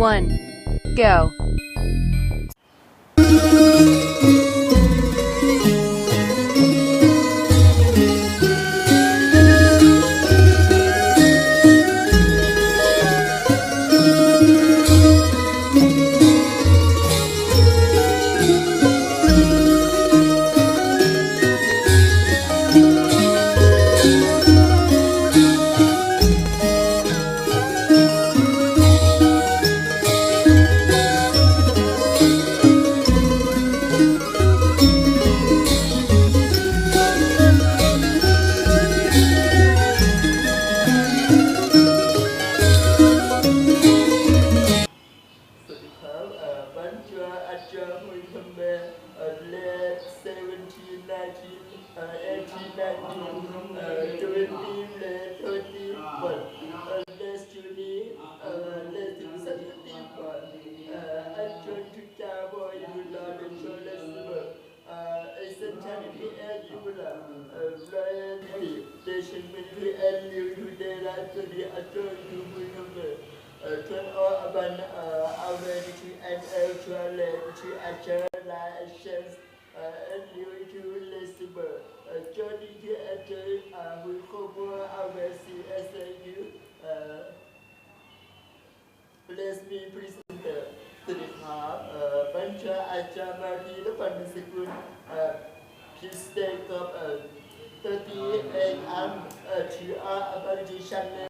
one, go. actually I told you we number to all urban uh, awareness and cultural uh, and uh, about addition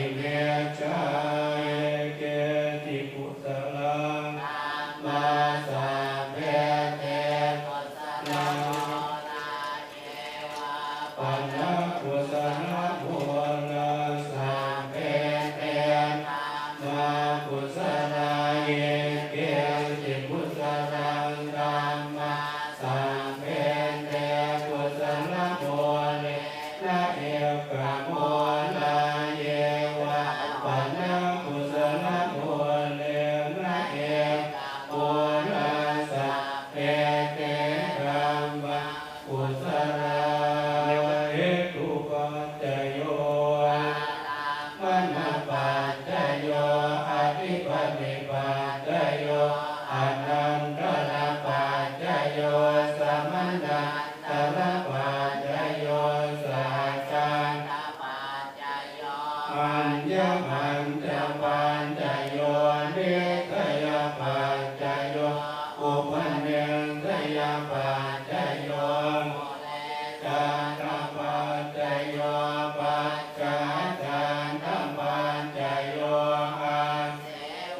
Amen.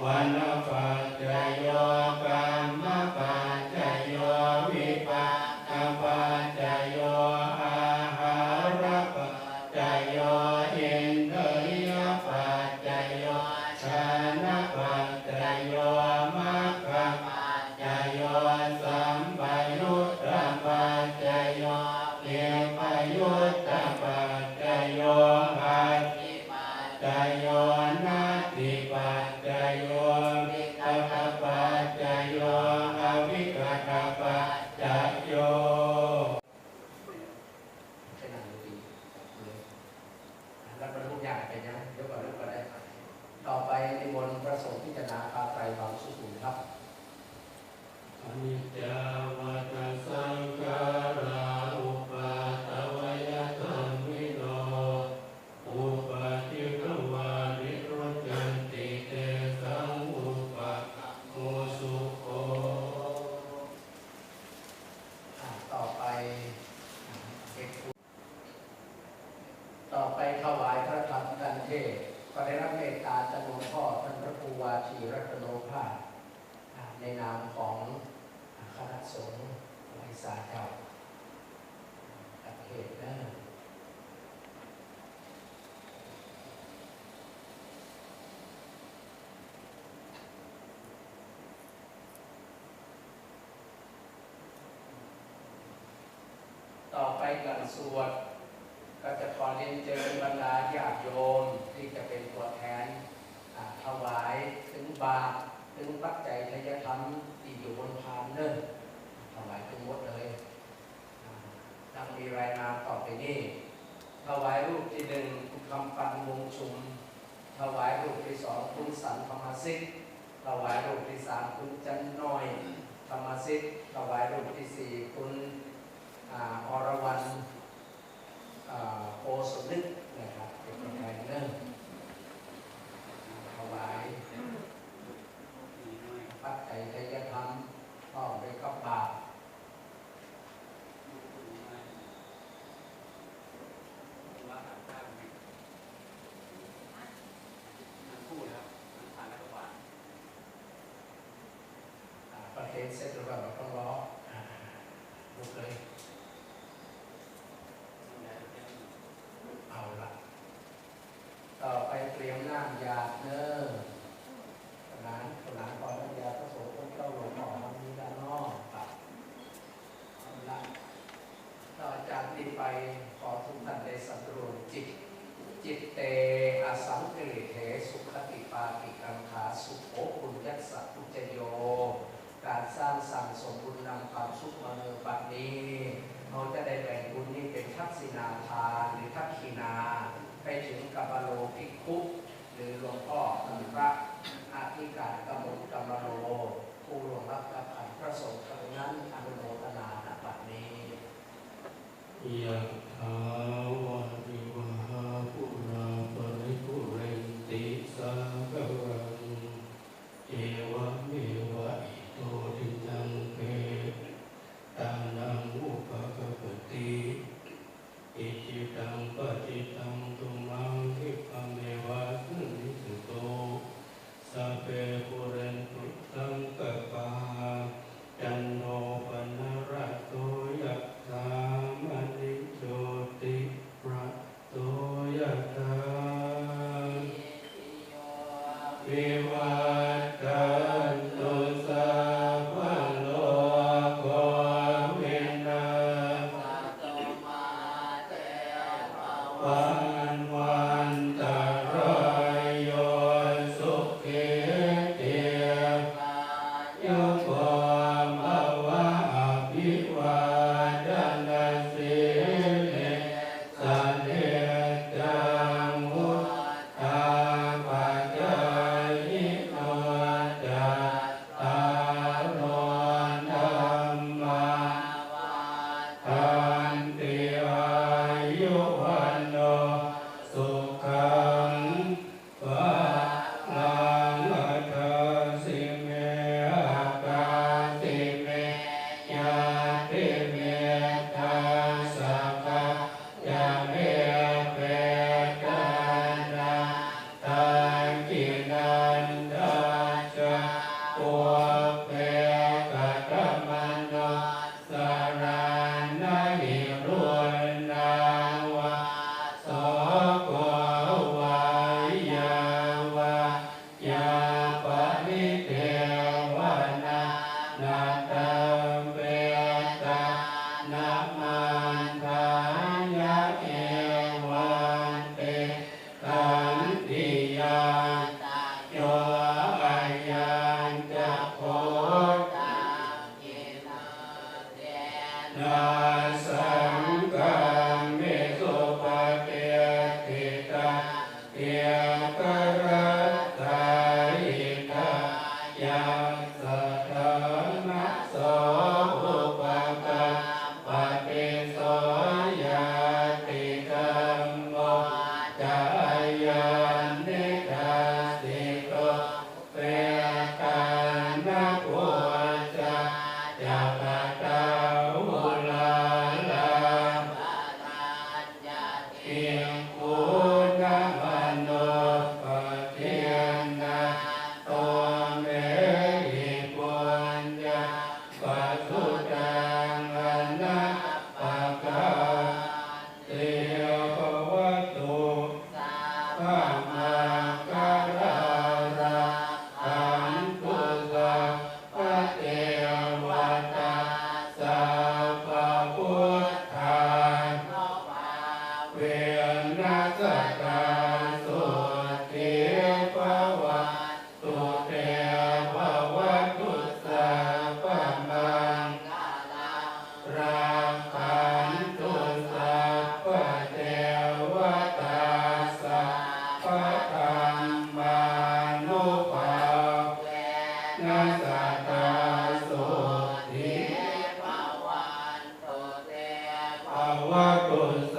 วันนปะจโยปะ รับประทุกอย่างไปนะเดียวก่านเรื่งก็ได้ ต่อไปในมนต์ประสงค์พิจารณาปาไตรบางสุขุมครับอนิจจา กันสวด ก็จะขอเรียนเจริญบรรดาญาโยมที่จะเป็นตัวแทนถวายถึงบาทถึงปัจจัยทายธรรมที่อยู่บนพานเนิ่นถวายถึงมดเลยดังมีรายนามต่อไปนี้ถวายรูปที่หนึ่งคุณคำปันวงชุม ถวายรูปที่สองคุณสันธรรมสิทธิ์ถวายรูปที่สามคุณจันน้อยธรรมสิทธิ์ถวายรูปที่สี่คุณ อรวันโอสลิกนะครับเป็นคนไทยเนอร์ถวายพระไตรยธรรมก็ไปก็ไป การกำหนดกรรมโรผู้ลวงรับกับขันพระสงฆ์นั้นอนุโมทนาณบัดนี้ยะ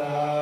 Santa.